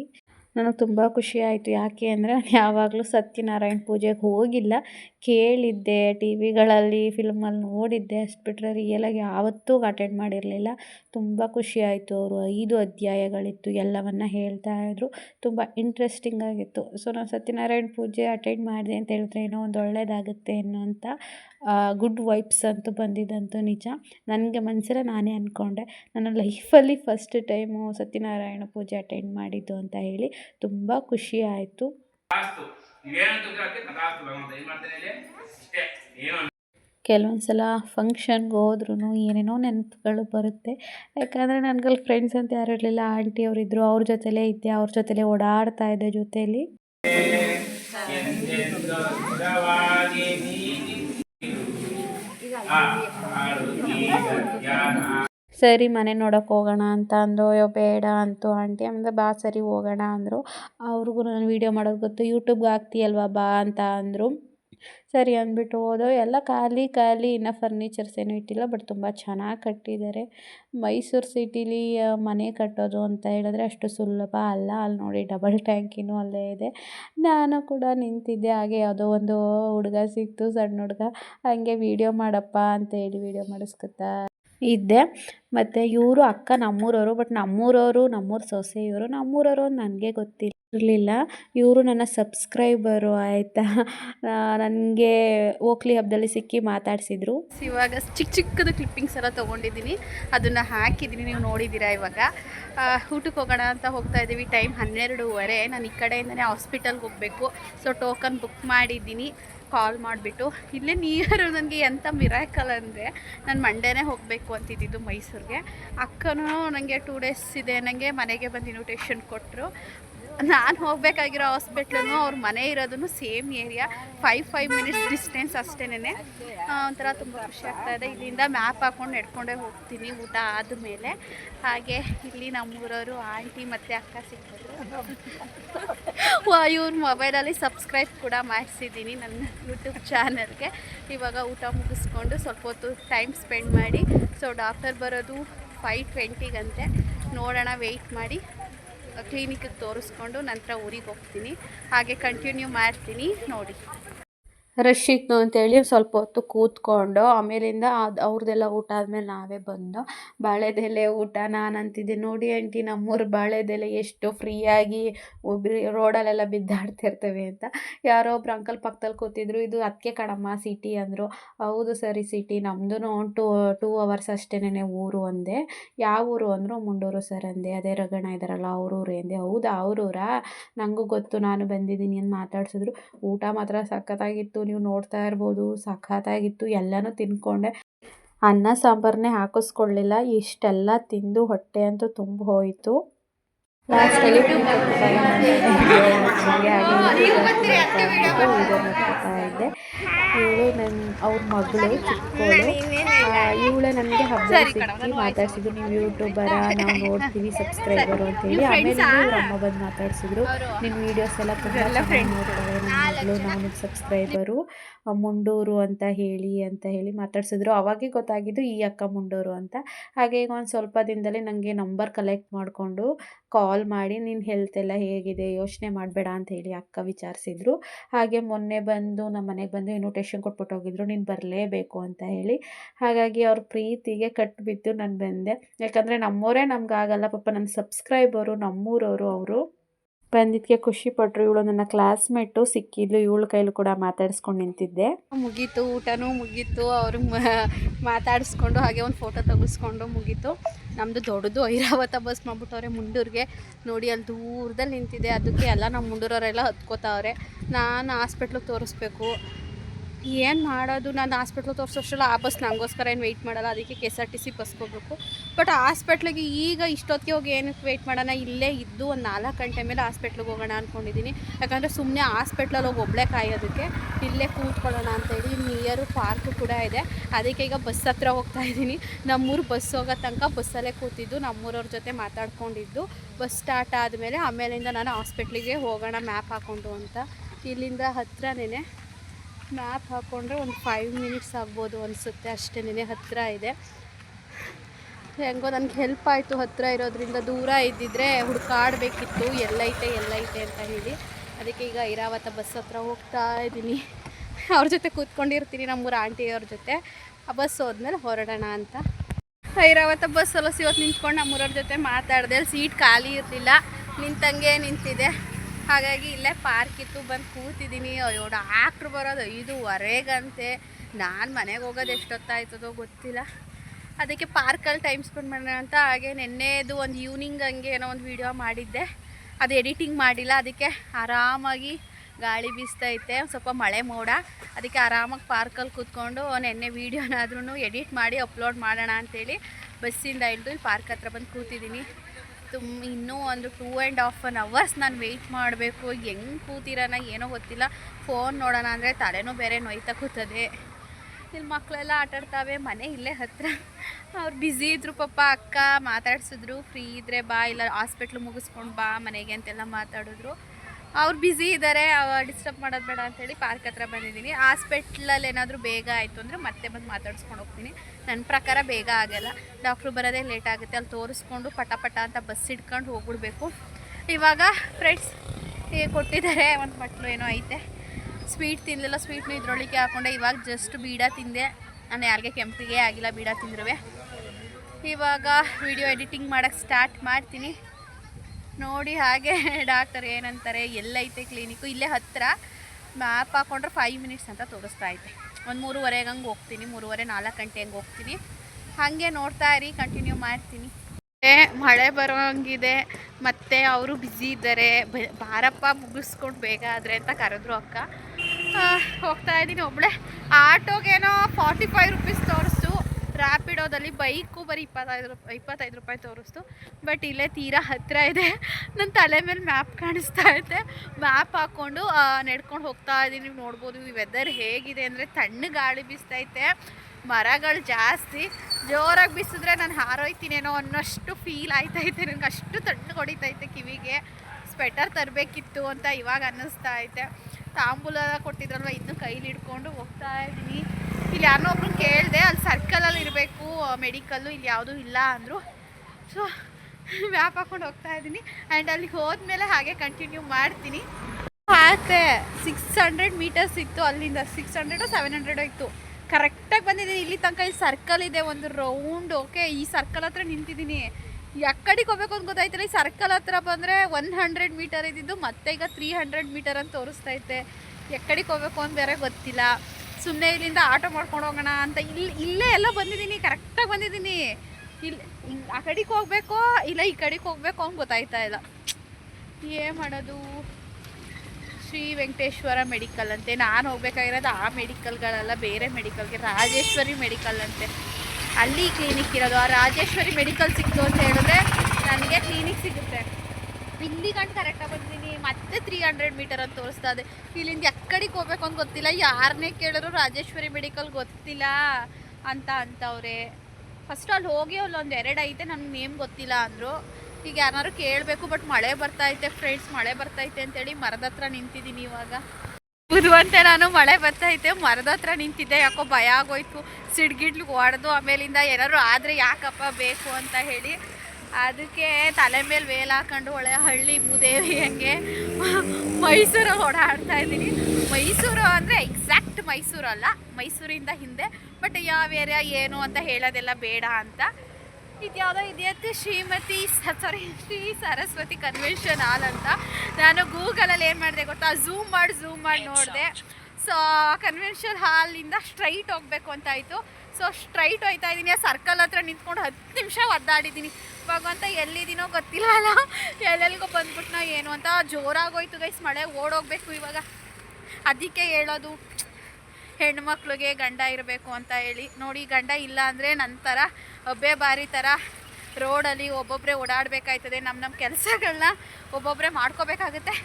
ನನಗೆ ತುಂಬ ಖುಷಿ ಆಯಿತು. ಯಾಕೆ ಅಂದರೆ ನಾನು ಯಾವಾಗಲೂ ಸತ್ಯನಾರಾಯಣ ಪೂಜೆಗೆ ಹೋಗಿಲ್ಲ. ಕೇಳಿದ್ದೆ ಟಿ ವಿಗಳಲ್ಲಿ ಫಿಲ್ಮಲ್ಲಿ ನೋಡಿದ್ದೆ. ಅಷ್ಟು ಬಿಟ್ಟರೆ ರಿಯಲಾಗಿ ಯಾವತ್ತೂ ಅಟೆಂಡ್ ಮಾಡಿರಲಿಲ್ಲ. ತುಂಬ ಖುಷಿ ಆಯಿತು ಅವರು. ಐದು ಅಧ್ಯಾಯಗಳಿತ್ತು, ಎಲ್ಲವನ್ನು ಹೇಳ್ತಾ ಇದ್ರು. ತುಂಬ ಇಂಟ್ರೆಸ್ಟಿಂಗ್ ಆಗಿತ್ತು. ಸೊ ನಾನು ಸತ್ಯನಾರಾಯಣ ಪೂಜೆ ಅಟೆಂಡ್ ಮಾಡಿದೆ ಅಂತ ಹೇಳಿದ್ರೆ ಏನೋ ಒಂದು ಒಳ್ಳೇದಾಗುತ್ತೆ ಅನ್ನೋಂಥ ಗುಡ್ ವೈಬ್ಸ್ ಅಂತೂ ಬಂದಿದ್ದಂತೂ ನಿಜ. ನನಗೆ ಮನಸ್ಸಲ್ಲೇ ನಾನೇ ಅಂದ್ಕೊಂಡೆ ನನ್ನ ಲೈಫಲ್ಲಿ ಫಸ್ಟ್ ಟೈಮು ಸತ್ಯನಾರಾಯಣ ಪೂಜೆ ಅಟೆಂಡ್ ಮಾಡಿದ್ದು ಅಂತ ಹೇಳಿ ತುಂಬ ಖುಷಿ ಆಯಿತು. ಕೆಲವೊಂದು ಸಲ ಫಂಕ್ಷನ್ಗೆ ಹೋದ್ರೂ ಏನೇನೋ ನೆನಪುಗಳು ಬರುತ್ತೆ. ಯಾಕಂದರೆ ನನಗಲ್ಲಿ ಫ್ರೆಂಡ್ಸ್ ಅಂತ ಯಾರು ಇರಲಿಲ್ಲ. ಆಂಟಿ ಅವರಿದ್ದರು ಅವ್ರ ಜೊತೆಲೇ ಇದ್ದೆ. ಅವ್ರ ಜೊತೆಲೇ ಓಡಾಡ್ತಾ ಇದ್ದೆ ಜೊತೆಯಲ್ಲಿ ಸರಿ, ಮನೆ ನೋಡೋಕೆ ಹೋಗೋಣ ಅಂತ ಅಂದು ಅಯ್ಯೋ, ಬೇಡ ಅಂತು ಆಂಟಿ. ಆಮೇಲೆ ಬಾ, ಸರಿ ಹೋಗೋಣ ಅಂದರು. ಅವ್ರಿಗೂ ನಾನು ವೀಡಿಯೋ ಮಾಡೋದು ಗೊತ್ತು. ಯೂಟ್ಯೂಬ್ಗೆ ಹಾಕ್ತೀಯಲ್ವ, ಬಾ ಅಂತ ಅಂದರು. ಸರಿ ಅಂದ್ಬಿಟ್ಟು ಹೋದೋ ಎಲ್ಲ ಖಾಲಿ ಖಾಲಿ ಇನ್ನು ಫರ್ನಿಚರ್ಸ್ ಏನೂ ಇಟ್ಟಿಲ್ಲ ಬಟ್ ತುಂಬ ಚೆನ್ನಾಗಿ ಕಟ್ಟಿದ್ದಾರೆ. ಮೈಸೂರು ಸಿಟಿಲಿ ಮನೆ ಕಟ್ಟೋದು ಅಂತ ಹೇಳಿದ್ರೆ ಅಷ್ಟು ಸುಲಭ ಅಲ್ಲ. ಅಲ್ಲಿ ನೋಡಿ ಡಬಲ್ ಟ್ಯಾಂಕಿನೂ ಅಲ್ಲೇ ಇದೆ. ನಾನು ಕೂಡ ನಿಂತಿದ್ದೆ, ಹಾಗೆ ಯಾವುದೋ ಒಂದು ಹುಡುಗ ಸಿಕ್ತು, ಸಣ್ಣ ಹುಡುಗ. ಹಂಗೆ ವೀಡಿಯೋ ಮಾಡಪ್ಪ ಅಂತ ಹೇಳಿ ವೀಡಿಯೋ ಮಾಡಿಸ್ಕೊತಾ ಇದ್ದೆ. ಮತ್ತು ಇವರು ಅಕ್ಕ ನಮ್ಮೂರವರು ಬಟ್ ನಮ್ಮೂರವರು, ನಮ್ಮೂರು ಸೊಸೆ ಇವರು ನಮ್ಮೂರವರು ನನಗೆ ನನಗೆ ಗೊತ್ತಿರಲಿಲ್ಲ ಇವರು ನನ್ನ ಸಬ್ಸ್ಕ್ರೈಬರು ಆಯಿತಾ? ನನಗೆ ಓಕ್ಲಿ ಹಬ್ಬದಲ್ಲಿ ಸಿಕ್ಕಿ ಮಾತಾಡಿಸಿದ್ರು. ಇವಾಗ ಚಿಕ್ಕ ಚಿಕ್ಕದು ಕ್ಲಿಪ್ಪಿಂಗ್ಸ್ ಎಲ್ಲ ತೊಗೊಂಡಿದ್ದೀನಿ. ಅದನ್ನು ಹಾಕಿದ್ದೀನಿ. ನೀವು ನೋಡಿದ್ದೀರಾ ಇವಾಗ. ಊಟಕ್ಕೆ ಹೋಗೋಣ ಅಂತ ಹೋಗ್ತಾ ಇದ್ದೀವಿ. ಟೈಮ್ ಹನ್ನೆರಡೂವರೆ. ನಾನು ಈ ಕಡೆಯಿಂದನೇ ಹಾಸ್ಪಿಟಲ್ಗೆ ಹೋಗಬೇಕು. ಸೊ ಟೋಕನ್ ಬುಕ್ ಮಾಡಿದ್ದೀನಿ. ಕಾಲ್ ಮಾಡಿಬಿಟ್ಟು. ಇಲ್ಲೇ ನೀರು ನನಗೆ ಎಂಥ ಮಿರಾಕಲ್ ಅಂದರೆ ನಾನು ಮಂಡೇನೇ ಹೋಗಬೇಕು ಅಂತಿದ್ದಿದ್ದು ಮೈಸೂರಿಗೆ. ಅಕ್ಕನೂ ನನಗೆ ಟೂ ಡೇಸ್ ಇದೆ. ನನಗೆ ಮನೆಗೆ ಬಂದು ಇನ್ವಿಟೇಷನ್ ಕೊಟ್ಟರು ನಾನು ಹೋಗಬೇಕಾಗಿರೋ ಹಾಸ್ಪಿಟ್ಲೂ ಅವ್ರ ಮನೆ ಇರೋದನ್ನು same area five five minutes distance ಅಷ್ಟೇನೆ ಒಂಥರ ತುಂಬ ಖುಷಿ ಆಗ್ತಾ ಇದೆ. ಇಲ್ಲಿಂದ ಮ್ಯಾಪ್ ಹಾಕೊಂಡು ನಡ್ಕೊಂಡೇ ಹೋಗ್ತೀನಿ ಊಟ ಆದಮೇಲೆ. ಹಾಗೆ ಇಲ್ಲಿ ನಮ್ಮೂರವರು ಆಂಟಿ ಮತ್ತು ಅಕ್ಕ ಸಿಕ್ಕಿದ್ರು. ಇವ್ರ ಮೊಬೈಲಲ್ಲಿ ಸಬ್ಸ್ಕ್ರೈಬ್ ಕೂಡ ಮಾಡಿಸಿದ್ದೀನಿ ನನ್ನ ಯೂಟ್ಯೂಬ್ ಚಾನಲ್ಗೆ ಇವಾಗ ಊಟ ಮುಗಿಸ್ಕೊಂಡು ಸ್ವಲ್ಪ ಹೊತ್ತು ಟೈಮ್ ಸ್ಪೆಂಡ್ ಮಾಡಿ. ಸೊ ಡಾಕ್ಟರ್ ಬರೋದು ಫೈವ್ ಟ್ವೆಂಟಿಗಂತೆ ನೋಡೋಣ ವೆಯ್ಟ್ ಮಾಡಿ. ಕ್ಲಿನಿಕ್ಗೆ ತೋರಿಸ್ಕೊಂಡು ನಂತರ ಊರಿಗೆ ಹೋಗ್ತೀನಿ. ಹಾಗೆ ಕಂಟಿನ್ಯೂ ಮಾಡ್ತೀನಿ ನೋಡಿ. ರಶ್ ಇತ್ತು ಅಂತೇಳಿ ಸ್ವಲ್ಪ ಹೊತ್ತು ಕೂತ್ಕೊಂಡು, ಆಮೇಲಿಂದ ಅದು ಅವ್ರದ್ದೆಲ್ಲ ಊಟ ಆದಮೇಲೆ ನಾವೇ ಬಂದು, ಬಾಳೆದೆಲೆ ಊಟ ನಾನು ಅಂತಿದ್ದೆ ನೋಡಿ ಆಂಟಿ ನಮ್ಮೂರು ಬಾಳೆದೆಲೆ ಎಷ್ಟು ಫ್ರೀಯಾಗಿ ಒಬ್ಬರು ರೋಡಲ್ಲೆಲ್ಲ ಬಿದ್ದಾಡ್ತಿರ್ತೇವೆ ಅಂತ. ಯಾರೋ ಒಬ್ರು ಅಂಕಲ್ ಪಕ್ಕದಲ್ಲಿ ಕೂತಿದ್ರು, ಇದು ಅದಕ್ಕೆ ಕಡಮ್ಮ ಸಿಟಿ ಅಂದರು. ಹೌದು ಸರಿ ಸಿಟಿ ನಮ್ಮದು ಟೂ ಟೂ ಅವರ್ಸ್ ಅಷ್ಟೇನೆ ಊರು ಒಂದೇ ಯಾವ ಊರು ಅಂದರು? ಮುಂಡೂರು ಸರ್ ಅಂದೆ. ಅದೇ ರಗಣ ಇದ್ದಾರಲ್ಲ ಅವ್ರ ಊರೇ ಅಂದೆ. ಹೌದಾ ಅವ್ರೂರಾ ನನಗೂ ಗೊತ್ತು, ನಾನು ಬಂದಿದ್ದೀನಿ ಅಂತ ಮಾತಾಡ್ಸಿದ್ರು. ಊಟ ಮಾತ್ರ ಸಖತ್ತಾಗಿತ್ತು ನೀವು ನೋಡ್ತಾ ಇರ್ಬೋದು ಸಖತ್ತಾಗಿತ್ತು ಎಲ್ಲನೂ ತಿಂದ್ಕೊಂಡೆ ಅನ್ನ ಸಾಂಬಾರನ್ನೇ ಹಾಕಿಸ್ಕೊಳ್ಳಿಲ್ಲ ಇಷ್ಟೆಲ್ಲ ತಿಂದು ಹೊಟ್ಟೆ ಅಂತೂ ತುಂಬ ಹೋಯಿತು. ಲಾಸ್ಟಲ್ಲಿ ಇದ್ದೆ. ಇವಳು ನನ್ನ ಅವ್ರ ಮಗಳು ಚಿಕ್ಕವಳು. ಇವಳೆ ನನಗೆ ಹಬ್ಬ ಸಿಕ್ಕಿ ಮಾತಾಡ್ಸಿದ್ರು ನೀವು ಯೂಟ್ಯೂಬರ ನಾವು ನೋಡ್ತೀವಿ ಸಬ್ಸ್ಕ್ರೈಬರು ಅಂತೇಳಿ ಆಮೇಲೆ ಅಮ್ಮ ಬಂದು ಮಾತಾಡ್ಸಿದ್ರು. ನಿಮ್ಮ ವೀಡಿಯೋಸ್ ಎಲ್ಲ ತುಂಬ ಚೆನ್ನಾಗಿ ಮಗಳು ನಾನು ಸಬ್ಸ್ಕ್ರೈಬರು ಮುಂಡೂರು ಅಂತ ಹೇಳಿ ಅಂತ ಹೇಳಿ ಮಾತಾಡ್ಸಿದ್ರು. ಅವಾಗೇ ಗೊತ್ತಾಗಿದ್ದು ಈ ಅಕ್ಕ ಮುಂಡೂರು ಅಂತ. ಹಾಗೆ ಈಗ ಒಂದು ಸ್ವಲ್ಪ ದಿನದಲ್ಲಿ ನನಗೆ ನಂಬರ್ ಕಲೆಕ್ಟ್ ಮಾಡಿಕೊಂಡು ಕಾಲ್ ಮಾಡಿ ನಿನ್ನ ಹೆಲ್ತ್ ಎಲ್ಲ ಹೇಗಿದೆ? ಯೋಚನೆ ಮಾಡಬೇಡ ಅಂತ ಹೇಳಿ ಅಕ್ಕ ವಿಚಾರಿಸಿದ್ರು. ಹಾಗೆ ಮೊನ್ನೆ ಬಂದು ನಮ್ಮ ಮನೆಗೆ ಬಂದು ಇನ್ವಿಟೇಷನ್ ಕೊಟ್ಬಿಟ್ಟು ಹೋಗಿದ್ರು. ನೀನು ಬರಲೇಬೇಕು ಅಂತ ಹೇಳಿ. ಹಾಗಾಗಿ ಅವ್ರ ಪ್ರೀತಿಗೆ ಕಟ್ಟಿಬಿದ್ದು ನಾನು ಬಂದೆ. ಯಾಕಂದರೆ ನಮ್ಮವರೇ ಆಗಲ್ಲ. ಪಾಪ ನನ್ನ ಸಬ್ಸ್ಕ್ರೈಬರು ನಮ್ಮೂರವರು ಅವರು. ಬಂದಿದ್ದಕ್ಕೆ ಖುಷಿ ಪಟ್ಟರು ಇವಳು ನನ್ನ ಕ್ಲಾಸ್ಮೇಟು ಸಿಕ್ಕಿದ್ಲು ಇವಳು ಕೈಲೂ ಕೂಡ ಮಾತಾಡಿಸ್ಕೊಂಡು ನಿಂತಿದ್ದೆ. ಮುಗೀತು, ಊಟನೂ ಮುಗೀತು ಅವ್ರಿಗೆ ಮಾತಾಡಿಸ್ಕೊಂಡು ಹಾಗೆ ಒಂದು ಫೋಟೋ ತೆಗೆಸ್ಕೊಂಡು ಮುಗೀತು. ನಮ್ಮದು ದೊಡ್ಡದು ಐರಾವತ ಬಸ್ ಮಾಡ್ಬಿಟ್ಟವ್ರೆ ಮುಂಡೂರಿಗೆ. ನೋಡಿ, ಅಲ್ಲಿ ದೂರದಲ್ಲಿ ನಿಂತಿದೆ. ಅದಕ್ಕೆ ಎಲ್ಲ ನಮ್ಮ ಮುಂಡೂರವರೆಲ್ಲ ಹತ್ಕೋತಾವ್ರೆ. ನಾನು ಹಾಸ್ಪಿಟ್ಲಿಗೆ ತೋರಿಸ್ಬೇಕು. ಏನು ಮಾಡೋದು? ನಾನು ಹಾಸ್ಪಿಟ್ಲ್ ತೋರಿಸೋಷ್ಟಲ್ಲ ಆ ಬಸ್ ನನಗೋಸ್ಕರ ಏನು ವೆಯ್ಟ್ ಮಾಡಲ್ಲ. ಅದಕ್ಕೆ K S R T C bus ಹೋಗ್ಬೇಕು ಬಟ್ ಹಾಸ್ಪಿಟ್ಲಿಗೆ ಈಗ ಇಷ್ಟೊತ್ತಿಗೆ ಹೋಗಿ ಏನಕ್ಕೆ ವೆಯ್ಟ್ ಮಾಡೋಣ? ಇಲ್ಲೇ ಇದ್ದು ಒಂದು ನಾಲ್ಕು ಗಂಟೆ ಮೇಲೆ ಹಾಸ್ಪಿಟ್ಲಿಗೆ ಹೋಗೋಣ ಅಂದ್ಕೊಂಡಿದ್ದೀನಿ ಯಾಕಂದರೆ ಸುಮ್ಮನೆ ಹಾಸ್ಪಿಟ್ಲಲ್ಲಿ ಹೋಗಿ ಒಬ್ಬಳೇ ಕಾಯೋದಕ್ಕೆ ಇಲ್ಲೇ ಕೂತ್ಕೊಳ್ಳೋಣ ಅಂತೇಳಿ ನಿಯರು ಪಾರ್ಕು ಕೂಡ ಇದೆ. ಅದಕ್ಕೆ ಈಗ ಬಸ್ ಹತ್ರ ಹೋಗ್ತಾ ಇದ್ದೀನಿ ನಮ್ಮೂರು ಬಸ್ ಹೋಗೋ ತನಕ ಬಸ್ಸಲ್ಲೇ ಕೂತಿದ್ದು. ನಮ್ಮೂರವ್ರ ಜೊತೆ ಮಾತಾಡ್ಕೊಂಡಿದ್ದು. ಬಸ್ ಸ್ಟಾರ್ಟ್ ಆದಮೇಲೆ ಆಮೇಲಿಂದ ನಾನು ಹಾಸ್ಪಿಟ್ಲಿಗೆ ಹೋಗೋಣ ಮ್ಯಾಪ್ ಹಾಕ್ಕೊಂಡು ಅಂತ ಇಲ್ಲಿಂದ ಹತ್ರನೇ ಮ್ಯಾಪ್ ಹಾಕ್ಕೊಂಡ್ರೆ ಒಂದು ಫೈವ್ ಮಿನಿಟ್ಸ್ ಆಗ್ಬೋದು ಅನಿಸುತ್ತೆ. ನಿನ್ನೆ ಹತ್ತಿರ ಇದೆ. ಹೆಂಗೋ ನನಗೆ ಹೆಲ್ಪ್ ಆಯಿತು ಹತ್ತಿರ ಇರೋದ್ರಿಂದ ದೂರ ಇದ್ದಿದ್ರೆ ಹುಡುಕಾಡಬೇಕಿತ್ತು ಎಲ್ಲೈತೆ ಎಲ್ಲೈತೆ ಅಂತ ಹೇಳಿ. ಅದಕ್ಕೆ ಈಗ ಐರಾವತ ಬಸ್ ಹತ್ರ ಹೋಗ್ತಾ ಇದ್ದೀನಿ. ಅವ್ರ ಜೊತೆ ಕೂತ್ಕೊಂಡಿರ್ತೀನಿ ನಮ್ಮೂರ ಆಂಟಿಯವ್ರ ಜೊತೆ. ಆ ಬಸ್ ಹೋದ್ಮೇಲೆ ಹೊರಡೋಣ ಅಂತ. ಐರಾವತ ಬಸ್ ಸಲಸಿ ಇವತ್ತು ನಿಂತ್ಕೊಂಡು ನಮ್ಮೂರವ್ರ ಜೊತೆ ಮಾತಾಡಿದೆ. ಸೀಟ್ ಖಾಲಿ ಇರಲಿಲ್ಲ. ನಿಂತಂಗೆ ನಿಂತಿದೆ. ಹಾಗಾಗಿ ಇಲ್ಲೇ ಪಾರ್ಕ್ ಇತ್ತು, ಬಂದು ಕೂತಿದ್ದೀನಿ ಅಯ್ಯೋ, ಡಾಕ್ಟ್ರು ಬರೋದು ಐದುವರೆಗಂತೆ. ನಾನು ಮನೆಗೆ ಹೋಗೋದು ಎಷ್ಟೊತ್ತಾಯ್ತದೋ ಗೊತ್ತಿಲ್ಲ. ಅದಕ್ಕೆ ಪಾರ್ಕಲ್ಲಿ ಟೈಮ್ ಸ್ಪೆಂಡ್ ಮಾಡೋಣ ಅಂತ. ಹಾಗೆ ನೆನ್ನೆದು ಒಂದು ಈವ್ನಿಂಗ್ ಹಂಗೆ ಏನೋ ಒಂದು ವೀಡಿಯೋ ಮಾಡಿದ್ದೆ. ಅದು ಎಡಿಟಿಂಗ್ ಮಾಡಿಲ್ಲ. ಅದಕ್ಕೆ ಆರಾಮಾಗಿ ಗಾಳಿ ಬೀಸ್ತೈತೆ ಒಂದು ಸ್ವಲ್ಪ ಮಳೆ ಮೋಡ. ಅದಕ್ಕೆ ಆರಾಮಾಗಿ ಪಾರ್ಕಲ್ಲಿ ಕೂತ್ಕೊಂಡು ನೆನ್ನೆ ವೀಡಿಯೋನಾದ್ರೂ ಎಡಿಟ್ ಮಾಡಿ ಅಪ್ಲೋಡ್ ಮಾಡೋಣ ಅಂಥೇಳಿ ಬಸ್ಸಿಂದ ಇಳಿದು ಇಲ್ಲಿ ಪಾರ್ಕ್ ಹತ್ರ ಬಂದು ಕೂತಿದ್ದೀನಿ ತುಂಬ ಇನ್ನೂ ಒಂದು two and half an hours ನಾನು ವೆಯ್ಟ್ ಮಾಡಬೇಕು. ಹೆಂಗೆ ಕೂತಿರೋಣ ಏನೋ ಗೊತ್ತಿಲ್ಲ. ಫೋನ್ ನೋಡೋಣ ಅಂದರೆ ತಲೆನೂ ಬೇರೆ ನೋಯ್ತಾ ಕೂತದೆ. ಇಲ್ಲಿ ಮಕ್ಕಳೆಲ್ಲ ಆಟಾಡ್ತಾವೆ ಮನೆ ಇಲ್ಲೇ ಹತ್ತಿರ ಅವ್ರು ಬ್ಯುಸಿ ಇದ್ರು ಪಾಪ ಅಕ್ಕ ಮಾತಾಡ್ಸಿದ್ರು ಫ್ರೀ ಇದ್ದರೆ ಬಾ, ಇಲ್ಲ ಹಾಸ್ಪಿಟ್ಲ್ ಮುಗಿಸ್ಕೊಂಡು ಬಾ ಮನೆಗೆ ಅಂತೆಲ್ಲ ಮಾತಾಡಿದ್ರು. ಅವ್ರು ಬ್ಯುಸಿ ಇದ್ದಾರೆ ಡಿಸ್ಟರ್ಬ್ ಮಾಡೋದು ಬೇಡ ಅಂತೇಳಿ ಪಾರ್ಕ್ ಹತ್ರ ಬಂದಿದ್ದೀನಿ. ಹಾಸ್ಪಿಟ್ಲಲ್ಲಿ ಏನಾದರೂ ಬೇಗ ಆಯಿತು ಅಂದರೆ ಮತ್ತೆ ಬಂದು ಮಾತಾಡ್ಸ್ಕೊಂಡು ಹೋಗ್ತೀನಿ. ನನ್ನ ಪ್ರಕಾರ ಬೇಗ ಆಗೋಲ್ಲ. ಡಾಕ್ಟ್ರು ಬರೋದೇ ಲೇಟ್ ಆಗುತ್ತೆ. ಅಲ್ಲಿ ತೋರಿಸ್ಕೊಂಡು ಪಟ ಪಟ ಅಂತ ಬಸ್ ಹಿಡ್ಕೊಂಡು ಹೋಗ್ಬಿಡ್ಬೇಕು. ಇವಾಗ ಫ್ರೆಂಡ್ಸ್ ಕೊಟ್ಟಿದ್ದಾರೆ. ಒಂದು ಮಟ್ಲು ಏನೋ ಐತೆ. ಸ್ವೀಟ್ ತಿನ್ನಲಿಲ್ಲ ಸ್ವೀಟ್ನು ಇದ್ರೊಳಗೆ ಹಾಕೊಂಡೆ. ಇವಾಗ ಜಸ್ಟ್ ಬೀಡ ತಿಂದೆ. ನಾನು ಯಾರಿಗೆ ಕೆಂಪಿಗೆ ಆಗಿಲ್ಲ, ಬೀಡ ತಿಂದ್ರುವೆ. ಇವಾಗ ವಿಡಿಯೋ ಎಡಿಟಿಂಗ್ ಮಾಡೋಕ್ಕೆ ಸ್ಟಾರ್ಟ್ ಮಾಡ್ತೀನಿ. ನೋಡಿ ಹಾಗೆ (laughs) ಡಾಕ್ಟರ್ ಏನಂತಾರೆ, ಎಲ್ಲೈತೆ ಕ್ಲಿನಿಕ್ಕು ಇಲ್ಲೇ ಹತ್ತಿರ ಮ್ಯಾಪ್ ಹಾಕೊಂಡ್ರೆ ಫೈವ್ ಮಿನಿಟ್ಸ್ ಅಂತ ತೋರಿಸ್ತಾ ಐತೆ ಒಂದು ಮೂರುವರೆಗೆ ಹಂಗೆ ಹೋಗ್ತೀನಿ, ಮೂರುವರೆ ನಾಲ್ಕು ಗಂಟೆ ಹಂಗೆ ಹೋಗ್ತೀನಿ. ಹಾಗೆ ನೋಡ್ತಾ ಇರಿ ಕಂಟಿನ್ಯೂ ಮಾಡ್ತೀನಿ. ಮಳೆ ಬರೋಂಗಿದೆ, ಮತ್ತೆ ಅವರು ಬ್ಯುಸಿ ಇದ್ದಾರೆ. ಬಾರಪ್ಪ ಮುಗಿಸ್ಕೊಂಡು ಬೇಗ ಆದರೆ ಅಂತ ಕರೆದ್ರು ಅಕ್ಕ. ಹೋಗ್ತಾ ಇದ್ದೀನಿ ಒಬ್ಬಳೆ ಆಟೋಗೇನೋ ಫಾರ್ಟಿ ಫೈವ್ ರುಪೀಸ್ ತೋರಿಸ್ತು ರ್ಯಾಪಿಡೋದಲ್ಲಿ ಬೈಕು ಬರೀ ಇಪ್ಪತ್ತೈದು ರೂಪಾಯಿ ಇಪ್ಪತ್ತೈದು ರೂಪಾಯಿ ತೋರಿಸ್ತು. ಬಟ್ ಇಲ್ಲೇ ತೀರಾ ಹತ್ತಿರ ಇದೆ. ನನ್ನ ತಲೆ ಮೇಲೆ ಮ್ಯಾಪ್ ಕಾಣಿಸ್ತಾ ಇದೆ. ಮ್ಯಾಪ್ ಹಾಕ್ಕೊಂಡು ನಡ್ಕೊಂಡು ಹೋಗ್ತಾ ಇದ್ದೀನಿ ನೀವು ನೋಡ್ಬೋದು ಈ ವೆದರ್ ಹೇಗಿದೆ ಅಂದರೆ ತಣ್ಣಗೆ ಗಾಳಿ ಬೀಸ್ತೈತೆ ಮರಗಳು ಜಾಸ್ತಿ. ಜೋರಾಗಿ ಬೀಸಿದ್ರೆ ನಾನು ಹಾರೋಯ್ತೀನೇನೋ ಅನ್ನೋಷ್ಟು ಫೀಲ್ ಆಯ್ತೈತೆ ನನಗೆ ಅಷ್ಟು ತಣ್ಣಗೆ ಹೊಡಿತೈತೆ ಕಿವಿಗೆ. ಸ್ವೆಟರ್ ತರಬೇಕಿತ್ತು ಅಂತ ಇವಾಗ ಅನ್ನಿಸ್ತಾ ಐತೆ. ತಾಂಬೂಲ ಕೊಟ್ಟಿದ್ರಲ್ವ ಇನ್ನೂ ಕೈಲಿ ಹಿಡ್ಕೊಂಡು ಹೋಗ್ತಾ ಇದ್ದೀನಿ ಇಲ್ಲಿ ಯಾರನ್ನೋ ಒಬ್ರು ಕೇಳಿದೆ ಅಲ್ಲಿ ಸರ್ಕಲಲ್ಲಿ ಇರಬೇಕು ಮೆಡಿಕಲ್ಲು ಇಲ್ಲಿ ಯಾವುದೂ ಇಲ್ಲ ಅಂದರು. ಸೊ ವ್ಯಾಪ್ ಹಾಕೊಂಡು ಹೋಗ್ತಾ ಇದ್ದೀನಿ. ಆ್ಯಂಡ್ ಅಲ್ಲಿಗೆ ಹೋದ್ಮೇಲೆ ಹಾಗೆ ಕಂಟಿನ್ಯೂ ಮಾಡ್ತೀನಿ. ಆತೆ ಸಿಕ್ಸ್ ಹಂಡ್ರೆಡ್ ಮೀಟರ್ಸ್ ಇತ್ತು, ಅಲ್ಲಿಂದ ಸಿಕ್ಸ್ ಹಂಡ್ರೆಡು ಸೆವೆನ್ ಹಂಡ್ರೆಡು ಇತ್ತು. ಕರೆಕ್ಟಾಗಿ ಬಂದಿದ್ದೀನಿ. ಇಲ್ಲಿ ತನಕ ಇಲ್ಲಿ ಸರ್ಕಲ್ ಇದೆ, ಒಂದು ರೌಂಡ್ ಓಕೆ ಈ ಸರ್ಕಲ್ ಹತ್ರ ನಿಂತಿದ್ದೀನಿ. ಎಕ್ಕಡಿಗೆ ಹೋಗ್ಬೇಕು ಅಂತ ಗೊತ್ತಾಯ್ತಿಲ್ಲ. ಈ ಸರ್ಕಲ್ ಹತ್ರ ಬಂದರೆ ಒನ್ ಹಂಡ್ರೆಡ್ ಮೀಟರ್ ಇದ್ದಿದ್ದು, ಮತ್ತೆ ಈಗ ತ್ರೀ ಹಂಡ್ರೆಡ್ ಮೀಟರ್ ಅಂತ ತೋರಿಸ್ತೈತೆ ಎಕ್ಕಡಿಗೆ ಹೋಗ್ಬೇಕು ಅಂತ ಬೇರೆ ಗೊತ್ತಿಲ್ಲ. ಸುಮ್ಮನೆ ಇಲ್ಲಿಂದ ಆಟೋ ಮಾಡ್ಕೊಂಡು ಹೋಗೋಣ ಅಂತ ಇಲ್ಲಿ ಇಲ್ಲೇ ಎಲ್ಲ ಬಂದಿದ್ದೀನಿ ಕರೆಕ್ಟಾಗಿ ಬಂದಿದ್ದೀನಿ. ಇಲ್ಲಿ ಆ ಕಡೆಗೆ ಹೋಗ್ಬೇಕೋ, ಇಲ್ಲ ಈ ಕಡೆಗೆ ಹೋಗ್ಬೇಕೋ ಅಂತ ಗೊತ್ತಾಯ್ತಾ ಇಲ್ಲ. ಏನು ಮಾಡೋದು? ಶ್ರೀ ವೆಂಕಟೇಶ್ವರ ಮೆಡಿಕಲ್ ಅಂತೆ. ನಾನು ಹೋಗ್ಬೇಕಾಗಿರೋದು ಆ ಮೆಡಿಕಲ್ಗಳೆಲ್ಲ, ಬೇರೆ ಮೆಡಿಕಲ್ಗೆ, ರಾಜೇಶ್ವರಿ ಮೆಡಿಕಲ್ ಅಂತೆ. ಅಲ್ಲಿ ಕ್ಲಿನಿಕ್ ಇರೋದು. ಆ ರಾಜೇಶ್ವರಿ ಮೆಡಿಕಲ್ ಸಿಕ್ತು ಅಂತ ಹೇಳಿದ್ರೆ ನನಗೆ ಕ್ಲಿನಿಕ್ ಸಿಗುತ್ತೆ ಇಲ್ಲಿ ಗಂಟು ಕರೆಕ್ಟಾಗಿ ಬಂದಿದ್ದೀನಿ ಮತ್ತೆ ತ್ರೀ ಹಂಡ್ರೆಡ್ ಮೀಟರ್ ಅಂತ ತೋರಿಸ್ತಾ ಇದೆ. ಇಲ್ಲಿಂದ ಎಕ್ಕಡಿಗೆ ಹೋಗ್ಬೇಕು ಅಂತ ಗೊತ್ತಿಲ್ಲ. ಯಾರನ್ನೇ ಕೇಳಿದ್ರು ರಾಜೇಶ್ವರಿ ಮೆಡಿಕಲ್ ಗೊತ್ತಿಲ್ಲ ಅಂತ ಅಂತವ್ರೆ. ಫಸ್ಟ್ ಅಲ್ಲಿ ಹೋಗಿ ಅಲ್ಲಿ ಒಂದು ಎರಡು ಐತೆ, ನನಗೆ ನೇಮ್ ಗೊತ್ತಿಲ್ಲ ಅಂದರು. ಈಗ ಯಾರು ಕೇಳಬೇಕು ಬಟ್ ಮಳೆ ಬರ್ತಾ ಬರ್ತೈತೆ ಫ್ರೆಂಡ್ಸ್ ಮಳೆ ಬರ್ತೈತೆ ಅಂತೇಳಿ ಮರದ ಹತ್ರ ನಿಂತಿದ್ದೀನಿ ಇವಾಗ. ಬುಧವಂತೆ ನಾನು ಮಳೆ ಬರ್ತೈತೆ ಮರದ ಹತ್ರ ನಿಂತಿದ್ದೆ, ಯಾಕೋ ಭಯ ಆಗೋಯ್ತು. ಸಿಡ್ಗಿಡ್ಲಿಗೆ ಹೊಡೆದು ಆಮೇಲಿಂದ ಏನಾದ್ರು ಆದರೆ ಯಾಕಪ್ಪ ಬೇಕು ಅಂತ ಹೇಳಿ ಅದಕ್ಕೆ ತಲೆ ಮೇಲೆ ವೇಲ್ ಹಾಕೊಂಡು ಒಳ್ಳೆ ಹಳ್ಳಿ ಭೂದೇವಿ ಹಂಗೆ ಮೈಸೂರು ಓಡಾಡ್ತಾ ಇದ್ದೀನಿ. ಮೈಸೂರು ಅಂದರೆ ಎಕ್ಸಾಕ್ಟ್ ಮೈಸೂರು ಅಲ್ಲ, ಮೈಸೂರಿಂದ ಹಿಂದೆ. ಬಟ್ ಯಾವ ಏರಿಯಾ ಏನು ಅಂತ ಹೇಳೋದೆಲ್ಲ ಬೇಡ ಅಂತ. ಇದು ಯಾವುದೋ ಇದೆಯತ್ತೆ Shrimati sorry Shri Saraswati convention hall ಅಂತ. ನಾನು ಗೂಗಲಲ್ಲಿ ಏನು ಮಾಡಿದೆ ಗೊತ್ತಾ? ಝೂಮ್ ಮಾಡಿ ಝೂಮ್ ಮಾಡಿ ನೋಡಿದೆ. ಸೊ ಕನ್ವೆನ್ಷನ್ ಹಾಲಿಂದ ಸ್ಟ್ರೈಟ್ ಹೋಗಬೇಕು ಅಂತ ಆಯಿತು. ಸೊ ಸ್ಟ್ರೈಟ್ ಹೋಯ್ತಾ ಇದ್ದೀನಿ ಆ ಸರ್ಕಲ್ ಹತ್ರ ನಿಂತ್ಕೊಂಡು ಹತ್ತು ನಿಮಿಷ ಒದ್ದಾಡಿದ್ದೀನಿ ಭಗವಂತ ಎಲ್ಲಿದ್ದೀನೋ ಗೊತ್ತಿಲ್ಲ ಅಲ್ಲ. ಎಲ್ಲೆಲ್ಗೋ ಬಂದ್ಬಿಟ್ನೋ ಏನು ಅಂತ. ಜೋರಾಗೋಯ್ತು ಗೈಸ್ ಮಳೆ ಓಡೋಗ್ಬೇಕು ಇವಾಗ. ಅದಕ್ಕೆ ಹೇಳೋದು ಹೆಣ್ಮಕ್ಳಿಗೆ ಗಂಡ ಇರಬೇಕು ಅಂತ ಹೇಳಿ. ನೋಡಿ, ಗಂಡ ಇಲ್ಲ ಅಂದರೆ ನನ್ನ ಥರ ಒಬ್ಬೇ ಬಾರಿ ಥರ ರೋಡಲ್ಲಿ ಒಬ್ಬೊಬ್ಬರೇ ಓಡಾಡಬೇಕಾಯ್ತದೆ. ನಮ್ಮ ನಮ್ಮ ಕೆಲಸಗಳನ್ನ ಒಬ್ಬೊಬ್ಬರೇ ಮಾಡ್ಕೋಬೇಕಾಗುತ್ತೆ.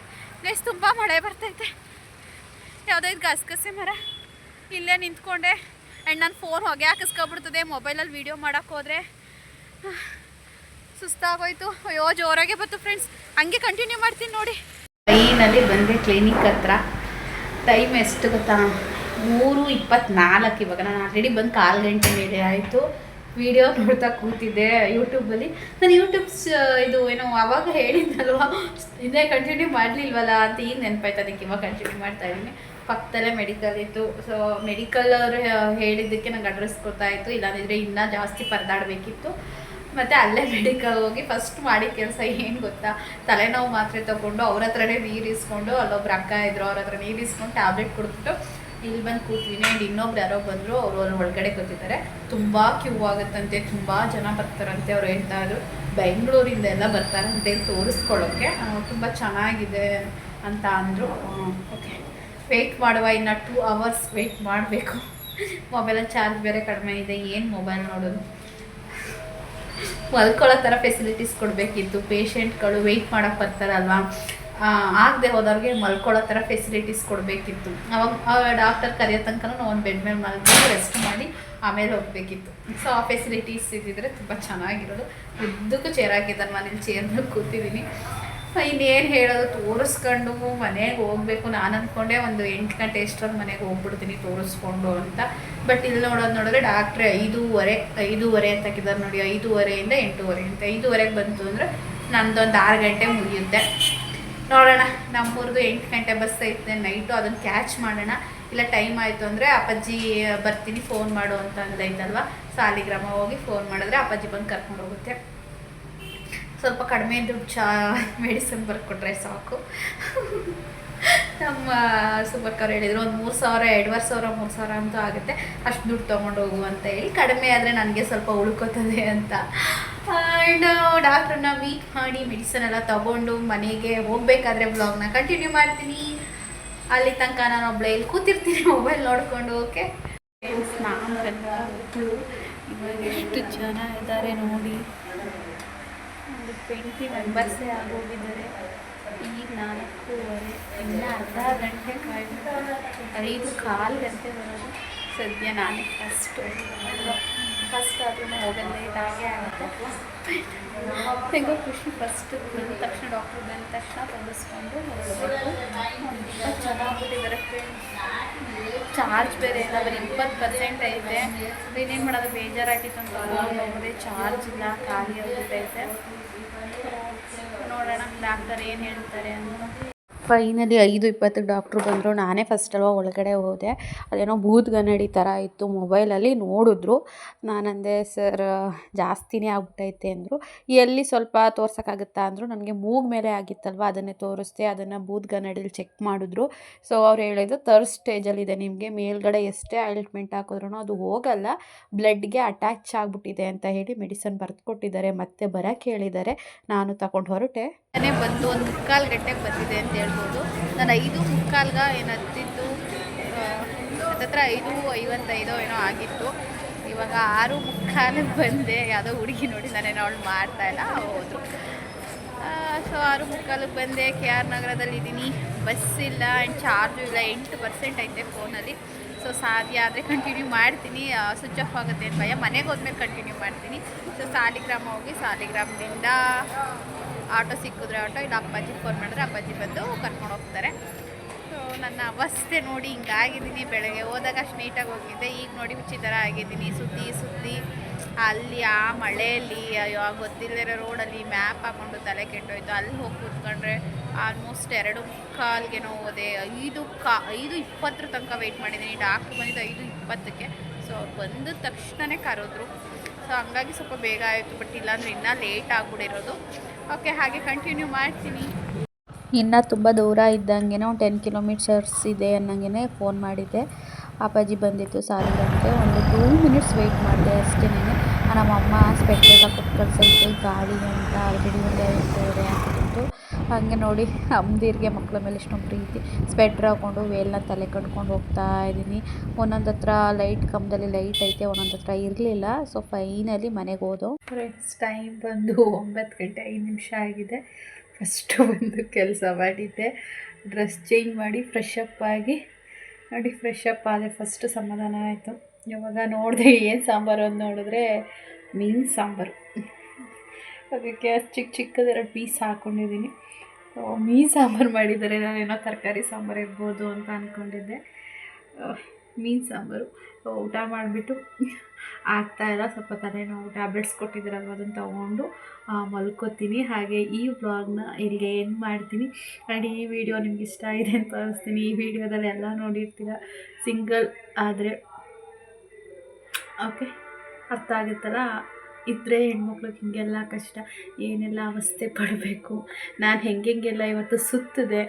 ಗೈಸ್ ತುಂಬ ಮಳೆ ಬರ್ತೈತೆ. ಯಾವುದೋ ಇದು ಗಸಗಸೆ ಮರ. ಇಲ್ಲೇ ನಿಂತ್ಕೊಂಡೆ. ಆ್ಯಂಡ್ ನಾನು ಫೋನ್ ಹೊಗೆ ಹಾಕಿಸ್ಕೊಬಿಡ್ತದೆ ಮೊಬೈಲಲ್ಲಿ ವೀಡಿಯೋ ಮಾಡೋಕ್ಕೆ ಹೋದರೆ. ಸುಸ್ತಾಗೋಯ್ತು. ಅಯ್ಯೋ, ಜೋರಾಗೆ ಬಂತು ಫ್ರೆಂಡ್ಸ್ ಹಂಗೆ ಕಂಟಿನ್ಯೂ ಮಾಡ್ತೀನಿ ನೋಡಿ. ಟ್ರೈನಲ್ಲಿ ಬಂದೆ ಕ್ಲಿನಿಕ್ ಹತ್ರ. ಟೈಮ್ ಎಷ್ಟು ಗೊತ್ತಾ? ಮೂರು ಇಪ್ಪತ್ನಾಲ್ಕು ಇವಾಗ. ನಾನು ಆಲ್ರೆಡಿ ಬಂದು ಕಾಲು ಗಂಟೆ ಮೇಲೆ ಆಯಿತು. ವಿಡಿಯೋ ನೋಡ್ತಾ ಕೂತಿದ್ದೆ ಯೂಟ್ಯೂಬಲ್ಲಿ ನಾನು ಯೂಟ್ಯೂಬ್ಸ್ ಇದು ಏನೋ ಅವಾಗ ಹೇಳಿದ್ನಲ್ವ? ಇದೇ ಕಂಟಿನ್ಯೂ ಮಾಡಲಿಲ್ವಲ್ಲ ಅಂತ ಈಗ ನೆನಪಾಯ್ತು. ಅದಕ್ಕೆ ಇವಾಗ ಕಂಟಿನ್ಯೂ ಮಾಡ್ತಾ ಇದ್ದೀನಿ. ಪಕ್ಕದಲ್ಲೇ ಮೆಡಿಕಲ್ ಇತ್ತು. ಸೊ ಮೆಡಿಕಲ್ ಅವರು ಹೇಳಿದ್ದಕ್ಕೆ ನಂಗೆ ಅಡ್ರೆಸ್ ಗೊತ್ತಾಯಿತು. ಇಲ್ಲಾಂದಿದ್ರೆ ಇನ್ನೂ ಜಾಸ್ತಿ ಪರದಾಡಬೇಕಿತ್ತು. ಮತ್ತು ಅಲ್ಲೇ ಮೆಡಿಕಲ್ ಹೋಗಿ ಫಸ್ಟ್ ಮಾಡಿದ ಕೆಲಸ ಏನು ಗೊತ್ತಾ? ತಲೆನೋವು ಮಾತ್ರೆ ತಗೊಂಡು ಅವ್ರ ಹತ್ರನೇ ನೀರು ಇಸ್ಕೊಂಡು ಅಲ್ಲೊಬ್ರು ಅಕ್ಕ ಇದ್ರು ಅವ್ರ ಹತ್ರ ನೀರು ಇಸ್ಕೊಂಡು ಟ್ಯಾಬ್ಲೆಟ್ ಕೊಡ್ಬಿಟ್ಟು ಇಲ್ಲಿ ಬಂದು ಕೂತೀನಿ ಆ್ಯಂಡ್ ಇನ್ನೊಬ್ರು ಯಾರೋ ಬಂದರು ಅವರು ಅಲ್ಲಿ ಒಳಗಡೆ ಕೂತಿದ್ದಾರೆ. ತುಂಬ ಕ್ಯೂ ಆಗುತ್ತಂತೆ. ತುಂಬ ಜನ ಬರ್ತಾರಂತೆ ಅವ್ರು ಹೇಳ್ತಾ ಇದ್ರು. ಬೆಂಗಳೂರಿಂದ ಎಲ್ಲ ಬರ್ತಾರಂತೆ ತೋರಿಸ್ಕೊಳ್ಳೋಕ್ಕೆ ತುಂಬ ಚೆನ್ನಾಗಿದೆ ಅಂತ ಅಂದರು. ಓಕೆ ವೆಯ್ಟ್ ಮಾಡುವ, ಇನ್ನು ಟೂ ಅವರ್ಸ್ ವೆಯ್ಟ್ ಮಾಡಬೇಕು. ಮೊಬೈಲಲ್ಲಿ ಚಾರ್ಜ್ ಬೇರೆ ಕಡಿಮೆ ಇದೆ, ಏನು ಮೊಬೈಲ್ ನೋಡೋದು? ಮಲ್ಕೊಳ್ಳೋ ಥರ ಫೆಸಿಲಿಟೀಸ್ ಕೊಡಬೇಕಿತ್ತು. ಪೇಷಂಟ್ಗಳು ವೆಯ್ಟ್ ಮಾಡೋಕ್ಕೆ ಬರ್ತಾರಲ್ವಾ? ಆಗದೆ ಹೋದವ್ರಿಗೆ ಮಲ್ಕೊಳ್ಳೋ ಥರ ಫೆಸಿಲಿಟೀಸ್ ಕೊಡಬೇಕಿತ್ತು. ಅವಾಗ ಡಾಕ್ಟರ್ ಕರೆಯೋ ತನಕ ನಾವು ಒಂದು ಬೆಡ್ ಮೇಲೆ ಮಲ್ಕೊಂಡು ರೆಸ್ಟ್ ಮಾಡಿ, ಆಮೇಲೆ ಹೋಗಬೇಕಿತ್ತು. ಸೊ ಆ ಫೆಸಿಲಿಟೀಸ್ ಇದ್ದಿದ್ರೆ ತುಂಬ ಚೆನ್ನಾಗಿರೋದು. ಉದ್ದಕ್ಕೂ ಚೇರ್ ಹಾಕಿದ್ದಾರೆ ಚೇರ್ ಮೇಲೆ ಕೂತಿದ್ದೀನಿ. ಇನ್ನೇನು ಹೇಳೋದು? ತೋರಿಸ್ಕೊಂಡು ಮನೆಗೆ ಹೋಗಬೇಕು. ನಾನು ಅಂದ್ಕೊಂಡೆ ಒಂದು ಎಂಟು ಗಂಟೆ ಎಷ್ಟೊಂದು ಮನೆಗೆ ಹೋಗ್ಬಿಡ್ತೀನಿ ತೋರಿಸ್ಕೊಂಡು ಅಂತ. ಬಟ್ ಇಲ್ಲಿ ನೋಡೋದು ನೋಡಿದ್ರೆ ಡಾಕ್ಟ್ರೆ ಐದೂವರೆ ಐದೂವರೆ ಅಂತ ಹಾಕಿದ್ದಾರೆ ನೋಡಿ. ಐದೂವರೆಯಿಂದ ಎಂಟೂವರೆ ಅಂತ. ಐದೂವರೆಗೆ ಬಂತು ಅಂದರೆ ನಂದೊಂದು ಆರು ಗಂಟೆ ಮುಗಿಯುತ್ತೆ. ನೋಡೋಣ. ನಮ್ಮೂರ್ದು ಎಂಟು ಗಂಟೆ ಬಸ್ ಐತೆ, ನೈಟು ಅದನ್ನು ಕ್ಯಾಚ್ ಮಾಡೋಣ. ಇಲ್ಲ ಟೈಮ್ ಆಯಿತು ಅಂದರೆ ಅಪ್ಪಾಜಿ ಬರ್ತೀನಿ, ಫೋನ್ ಮಾಡು ಅಂತ ಅಂದೈತಲ್ವ ಸಾಲಿಗ್ರಾಮ ಹೋಗಿ ಫೋನ್ ಮಾಡಿದ್ರೆ ಅಪ್ಪಾಜಿ ಬಂದು ಕರ್ಕೊಂಡು ಹೋಗುತ್ತೆ. ಸ್ವಲ್ಪ ಕಡಿಮೆ ದುಡ್ಡು ಚಾ, ಮೆಡಿಸಿನ್ ಬರ್ಕೊಟ್ರೆ ಸಾಕು. ನಮ್ಮ ಸುಬ್ಬಕ್ಕವ್ರು ಹೇಳಿದ್ರು, ಒಂದು ಮೂರು ಸಾವಿರ, ಎರಡುವರೆ ಸಾವಿರ, ಮೂರು ಸಾವಿರ ಅಂತೂ ಆಗುತ್ತೆ. ಅಷ್ಟು ದುಡ್ಡು ತೊಗೊಂಡು ಹೋಗು ಅಂತ ಹೇಳಿ. ಕಡಿಮೆ ಆದರೆ ನನಗೆ ಸ್ವಲ್ಪ ಉಳ್ಕೋತದೆ ಅಂತ. ಆ್ಯಂಡ್ ಡಾಕ್ಟ್ರನ್ನ ಮೀಟ್ ಮಾಡಿ, ಮೆಡಿಸನ್ ಎಲ್ಲ ತೊಗೊಂಡು ಮನೆಗೆ ಹೋಗಬೇಕಾದ್ರೆ ಬ್ಲಾಗ್ನ ಕಂಟಿನ್ಯೂ ಮಾಡ್ತೀನಿ. ಅಲ್ಲಿ ತನಕ ನಾನು ಒಬ್ಬಳೆ ಇಲ್ಲಿ ಕೂತಿರ್ತೀನಿ ಮೊಬೈಲ್ ನೋಡಿಕೊಂಡು ಓಕೆ ಎಷ್ಟು ಜನ ಇದ್ದಾರೆ ನೋಡಿ. ಟ್ವೆಂಟಿ ಮೆಂಬರ್ಸೇ ಆಗೋಗಿದ್ದಾರೆ. ಈಗ ನಾಲ್ಕೂವರೆ ಇನ್ನು ಅರ್ಧ ಗಂಟೆ ಕಾಯ್ಬೇಕು. ಐದು ಕಾಲು ಗಂಟೆ ಬರೋದು. ಸದ್ಯ ನಾನೇ ಫಸ್ಟ್ ಫಸ್ಟ್ ಆದ್ರೂ ಹೋಗಲ್ಲ ಆಗೇ ಆಗುತ್ತೆ. ಹೆಂಗೋ ಖುಷಿ ಫಸ್ಟ್ ಬಂದ ತಕ್ಷಣ ಡಾಕ್ಟ್ರ್ ಬಂದ ತಕ್ಷಣ ತೋರಿಸ್ಕೊಂಡು ಹೊರಡಬೇಕು ಚೆನ್ನಾಗ್ಬಿಟ್ಟಿದ್ದಾರೆ ಚಾರ್ಜ್ ಬೇರೆ ಇಲ್ಲ, ಬರೀ ಇಪ್ಪತ್ತು ಪರ್ಸೆಂಟ್ ಐತೆ. ಇನ್ನೇನು ಮಾಡೋದು ಬೇಜಾರಾಗಿತ್ತು ಅಂತ ಹೋಗೋದೇ ಚಾರ್ಜ್ ಇಲ್ಲ, ಖಾಲಿ ಆಗ್ಬಿಟ್ಟೈತೆ. ನೋಡೋಣ, ಡಾಕ್ಟರ್ ಏನು ಹೇಳ್ತಾರೆ ಅಂತ. ಫೈನಲಿ ಐದು ಇಪ್ಪತ್ತು ಡಾಕ್ಟ್ರು ಬಂದರು. ನಾನೇ ಫಸ್ಟ್ ಅಲ್ವಾ ಒಳಗಡೆ ಹೋದೆ. ಅದೇನೋ ಭೂತಗನ್ನಡಿ ಥರ ಇತ್ತು ಮೊಬೈಲಲ್ಲಿ ನೋಡಿದ್ರು. ನಾನಂದೆ, ಸರ್, ಜಾಸ್ತಿನೇ ಆಗ್ಬಿಟ್ಟೈತೆ ಅಂದರು. ಎಲ್ಲಿ ಸ್ವಲ್ಪ ತೋರ್ಸೋಕ್ಕಾಗುತ್ತಾ ಅಂದರು. ನನಗೆ ಮೂಗ್ ಮೇಲೆ ಆಗಿತ್ತಲ್ವ ಅದನ್ನೇ ತೋರಿಸ್ದೆ, ಅದನ್ನು ಭೂತಗನ್ನಡಿಲಿ ಚೆಕ್ ಮಾಡಿದ್ರು. ಸೊ ಅವ್ರು ಹೇಳಿದ್ರು ತರ್ಡ್ ಸ್ಟೇಜಲ್ಲಿದೆ ನಿಮಗೆ. ಮೇಲ್ಗಡೆ ಎಷ್ಟೇ ಆಯಿಲ್ಟ್ಮೆಂಟ್ ಹಾಕಿದ್ರು ಅದು ಹೋಗಲ್ಲ. ಬ್ಲಡ್ಗೆ ಅಟ್ಯಾಚ್ ಆಗಿಬಿಟ್ಟಿದೆ ಅಂತ ಹೇಳಿ ಮೆಡಿಸನ್ ಬರೆದು ಕೊಟ್ಟಿದ್ದಾರೆ ಮತ್ತೆ ಬರೋಕ್ಕೆ ಹೇಳಿದ್ದಾರೆ. ನಾನು ತಗೊಂಡು ಹೊರಟೆ. ಬಂದು ಒಂದು ಮುಕ್ಕಾಲು ಗಂಟೆಗೆ ಬಂದಿದೆ ಅಂತ ಹೇಳ್ಬೋದು. ನಾನು ಐದು ಮುಕ್ಕಾಲ್ಗೆ ಏನು ಹತ್ತಿದ್ದು ಹತ್ತತ್ರ ಐದು, ಐವತ್ತೈದೋ ಏನೋ ಆಗಿತ್ತು. ಇವಾಗ ಆರು ಮುಕ್ಕಾಲಿಗೆ ಬಂದೆ. ಯಾವುದೋ ಹುಡುಗಿ ನೋಡಿ ನಾನೇನೋ ಅವಳು ಮಾಡ್ತಾ ಇಲ್ಲ ಹೋದ್ರು. ಸೊ ಆರು ಮುಕ್ಕಾಲಿಗೆ ಬಂದೆ. ಕೆ ಆರ್ ನಗರದಲ್ಲಿ ಇದ್ದೀನಿ. ಬಸ್ ಇಲ್ಲ ಆ್ಯಂಡ್ ಚಾರ್ಜು ಇಲ್ಲ, ಎಂಟು ಪರ್ಸೆಂಟ್ ಐತೆ ಫೋನಲ್ಲಿ. ಸೊ ಸಾಧ್ಯ ಆದರೆ ಕಂಟಿನ್ಯೂ ಮಾಡ್ತೀನಿ. ಸ್ವಿಚ್ ಆಫ್ ಆಗುತ್ತೆ ಅಂತ ಭಯ. ಮನೆಗೆ ಹೋದ್ಮೇಲೆ ಕಂಟಿನ್ಯೂ ಮಾಡ್ತೀನಿ. ಸೊ ಸಾಲಿಗ್ರಾಮ ಹೋಗಿ ಸಾಲಿಗ್ರಾಮದಿಂದ ಆಟೋ ಸಿಕ್ಕಿದ್ರೆ ಆಟೋ, ಇಲ್ಲ ಅಪ್ಪಾಜಿ ಫೋನ್ ಮಾಡಿದ್ರೆ ಅಪ್ಪಾಜಿ ಬಂದು ಕರ್ಕೊಂಡು ಹೋಗ್ತಾರೆ. ಸೊ ನನ್ನ ಅವಸ್ಥೆ ನೋಡಿ ಹಿಂಗಾಗಿದ್ದೀನಿ ಬೆಳಗ್ಗೆ. ಹೋದಾಗ ಅಷ್ಟು ನೀಟಾಗಿ ಹೋಗಿದ್ದೆ. ಈಗ ನೋಡಿ ಹುಚ್ಚಿ ಥರ ಆಗಿದ್ದೀನಿ. ಸುತ್ತಿ ಸುತ್ತಿ ಅಲ್ಲಿ ಆ ಮಳೆಯಲ್ಲಿ, ಅಯ್ಯೋ ಗೊತ್ತಿಲ್ಲದಿರೋ ರೋಡಲ್ಲಿ ಮ್ಯಾಪ್ ಹಾಕೊಂಡು ತಲೆ ಕೆಟ್ಟೋಯ್ತು. ಅಲ್ಲಿ ಹೋಗಿ ಕೂತ್ಕೊಂಡ್ರೆ ಆಲ್ಮೋಸ್ಟ್ ಎರಡು ಮುಕ್ಕಾಲ್ಗೆನೋ ಹೋದೆ ಐದು ಕಾ, ಐದು ಇಪ್ಪತ್ತರ ತನಕ ವೆಯ್ಟ್ ಮಾಡಿದ್ದೀನಿ. ಡಾಕ್ಟ್ರು ಬಂದಿದ್ದು ಐದು ಇಪ್ಪತ್ತಕ್ಕೆ. ಸೊ ಅವ್ರು ಬಂದ ತಕ್ಷಣವೇ ಕರೆದ್ರು. ಸೊ ಹಂಗಾಗಿ ಸ್ವಲ್ಪ ಬೇಗ ಆಯಿತು ಬಟ್ ಇಲ್ಲಾಂದರೆ ಇನ್ನೂ ಲೇಟ್ ಆಗಿಬಿಡಿರೋದು. ಓಕೆ ಹಾಗೆ ಕಂಟಿನ್ಯೂ ಮಾಡ್ತೀನಿ. ಇನ್ನು ತುಂಬ ದೂರ ಇದ್ದಂಗೆ ಒಂದು ಟೆನ್ ಕಿಲೋಮೀಟರ್ಸ್ ಇದೆ ಅನ್ನಂಗೆ ಫೋನ್ ಮಾಡಿದ್ದೆ. ಅಪ್ಪಾಜಿ ಬಂದಿತ್ತು ಸಾಲಿಗಂಗೆ ಒಂದು ಟೂ ಮಿನಿಟ್ಸ್ ವೆಯ್ಟ್ ಮಾಡಿದೆ ಅಷ್ಟೇ ನಮ್ಮಮ್ಮ ಸ್ಪೆಕ್ಟೆಲ್ಲ ಕೊಟ್ಟು ಕಳ್ಸೈತೆ ಗಾಡಿ ಅಂತ ಆಲ್ರೆಡಿ ಒಂದೇ ಅಂತಿತ್ತು ಹಾಗೆ ನೋಡಿ ಅಮ್ಮದಿರಿಗೆ ಮಕ್ಕಳ ಮೇಲೆ ಇಷ್ಟೊಂದು ಪ್ರೀತಿ. ಸ್ವೆಟ್ರ್ ಹಾಕ್ಕೊಂಡು ವೇಲ್ನ ತಲೆ ಕಟ್ಕೊಂಡು ಹೋಗ್ತಾ ಇದ್ದೀನಿ. ಒಂದೊಂದು ಹತ್ರ ಲೈಟ್ ಕಂಬದಲ್ಲಿ ಲೈಟ್ ಐತೆ ಒಂದೊಂದು ಹತ್ರ ಇರಲಿಲ್ಲ. ಸೊ ಫೈನಲಿ ಮನೆಗೆ ಹೋದೋ. ಫ್ರೆಂಡ್ಸ್ ಟೈಮ್ ಬಂದು ಒಂಬತ್ತು ಗಂಟೆ ಐದು ನಿಮಿಷ ಆಗಿದೆ. ಫಸ್ಟು ಬಂದು ಕೆಲಸ ಮಾಡಿದ್ದೆ. ಡ್ರೆಸ್ ಚೇಂಜ್ ಮಾಡಿ ಫ್ರೆಶ್ ಅಪ್ ಆಗಿ, ನೋಡಿ ಫ್ರೆಶ್ ಅಪ್ ಆದರೆ ಫಸ್ಟ್ ಸಮಾಧಾನ ಆಯಿತು. ಇವಾಗ ನೋಡಿದೆ ಏನು ಸಾಂಬಾರು ಅಂತ ನೋಡಿದ್ರೆ ಮೀನು ಸಾಂಬಾರು. ಅದಕ್ಕೆ ಚಿಕ್ಕ ಚಿಕ್ಕದೆರಡು ಪೀಸ್ ಹಾಕ್ಕೊಂಡಿದ್ದೀನಿ ಮೀನು ಸಾಂಬಾರು ಮಾಡಿದ್ದಾರೆ. ನಾನೇನೋ ತರಕಾರಿ ಸಾಂಬಾರು ಇರ್ಬೋದು ಅಂತ ಅಂದ್ಕೊಂಡಿದ್ದೆ ಮೀನು ಸಾಂಬಾರು. ಊಟ ಮಾಡಿಬಿಟ್ಟು ಆಗ್ತಾಯಿಲ್ಲ ಸ್ವಲ್ಪ ತಲೆನೋವು ಟ್ಯಾಬ್ಲೆಟ್ಸ್ ಕೊಟ್ಟಿದ್ದೀರಲ್ವ ಅದನ್ನು ತೊಗೊಂಡು ಮಲ್ಕೋತೀನಿ. ಹಾಗೆ ಈ ವ್ಲಾಗ್ನ ಇಲ್ಲಿಗೆ ಏನು ಮಾಡ್ತೀನಿ. ಆ್ಯಂಡ್ ಈ ವಿಡಿಯೋ ನಿಮ್ಗೆ ಇಷ್ಟ ಆಗಿದೆ ಅಂತ ತೋರಿಸ್ತೀನಿ ಈ ವಿಡಿಯೋದಲ್ಲಿ ಎಲ್ಲ ನೋಡಿರ್ತೀರ? ಸಿಂಗಲ್ ಆದರೆ ಓಕೆ ಅರ್ಥ ಆಗುತ್ತಲ್ಲ? ಇದ್ದರೆ ಹೆಣ್ಮಕ್ಳಿಗೆ ಹೀಗೆಲ್ಲ ಕಷ್ಟ, ಏನೆಲ್ಲ ಅವಸ್ಥೆ ಪಡಬೇಕು? ನಾನು ಹೆಂಗೆಲ್ಲ ಇವತ್ತು ಸುತ್ತಿದೆ?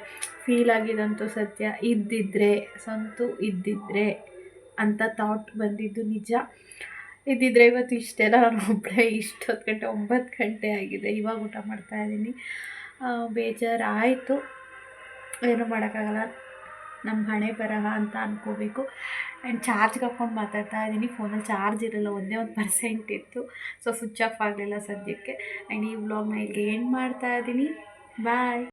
ಫೀಲ್ ಆಗಿದಂತೂ ಸತ್ಯ ಇದ್ದಿದ್ದರೆ ಸಂತು ಇದ್ದಿದ್ದರೆ ಅಂತ ಥಾಟ್ ಬಂದಿದ್ದು ನಿಜ. ಇದ್ದಿದ್ರೆ ಇವತ್ತು ಇಷ್ಟೆಲ್ಲ ನಾನು ಒಬ್ಬಳೇ ಇಷ್ಟೊತ್ತು ಗಂಟೆ, ಒಂಬತ್ತು ಗಂಟೆ ಆಗಿದೆ, ಇವಾಗ ಊಟ ಮಾಡ್ತಾಯಿದ್ದೀನಿ ಬೇಜಾರಾಯಿತು. ಏನೂ ಮಾಡೋಕ್ಕಾಗಲ್ಲ. ನಮ್ಮ ಹಣೆ ಬರಹ ಅಂತ ಅಂದ್ಕೋಬೇಕು ಆ್ಯಂಡ್ ಚಾರ್ಜ್ಗೆ ಹಾಕ್ಕೊಂಡು ಮಾತಾಡ್ತಾ ಇದ್ದೀನಿ. ಫೋನಲ್ಲಿ ಚಾರ್ಜ್ ಇರಲ್ಲ, ಒಂದೇ ಒಂದು ಪರ್ಸೆಂಟ್ ಇತ್ತು. ಸೊ ಸ್ವಿಚ್ ಆಫ್ ಆಗಲಿಲ್ಲ ಸದ್ಯಕ್ಕೆ. ಆ್ಯಂಡ್ ಈ ವ್ಲಾಗ್ನ ಇಲ್ಲಿಗೆ ಎಂಡ್ ಮಾಡ್ತಾ ಇದ್ದೀನಿ. ಬಾಯ್